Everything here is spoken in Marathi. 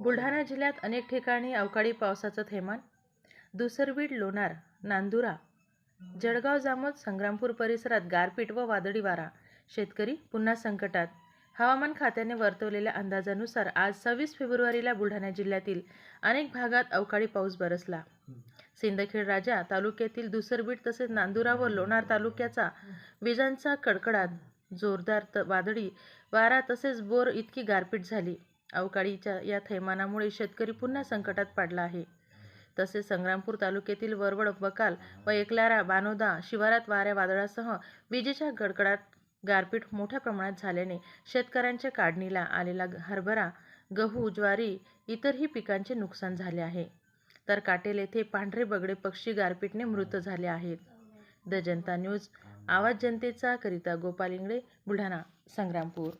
बुलढाणा जिल्ह्यात अनेक ठिकाणी अवकाळी पावसाचं थैमान. दुसरबीड लोणार नांदुरा जळगाव जामोद संग्रामपूर परिसरात गारपीट व वादळी वारा. शेतकरी पुन्हा संकटात. हवामान खात्याने वर्तवलेल्या अंदाजानुसार आज सव्वीस फेब्रुवारीला बुलढाणा जिल्ह्यातील अनेक भागात अवकाळी पाऊस बरसला. सिंदखेड राजा तालुक्यातील दुसरबीड तसेच नांदुरा व लोणार तालुक्याचा विजांचा कडकडाट जोरदार त वादळी वारा तसेच बोर इतकी गारपीट झाली. अवकाळीच्या या थैमानामुळे शेतकरी पुन्हा संकटात पडला आहे. तसेच संग्रामपूर तालुक्यातील वरवड बकाल व एकलारा बानोदा शिवारात वाऱ्या वादळासह विजेच्या गडगडाट गारपीट मोठ्या प्रमाणात झाल्याने शेतकऱ्यांच्या काढणीला आलेला हरभरा गहू ज्वारी इतरही पिकांचे नुकसान झाले आहे. तर काटेल येथे पांढरे बगडे पक्षी गारपीटने मृत झाले आहेत. द जनता न्यूज आवाज जनतेचा करिता गोपाल इंगळे बुलढाणा संग्रामपूर.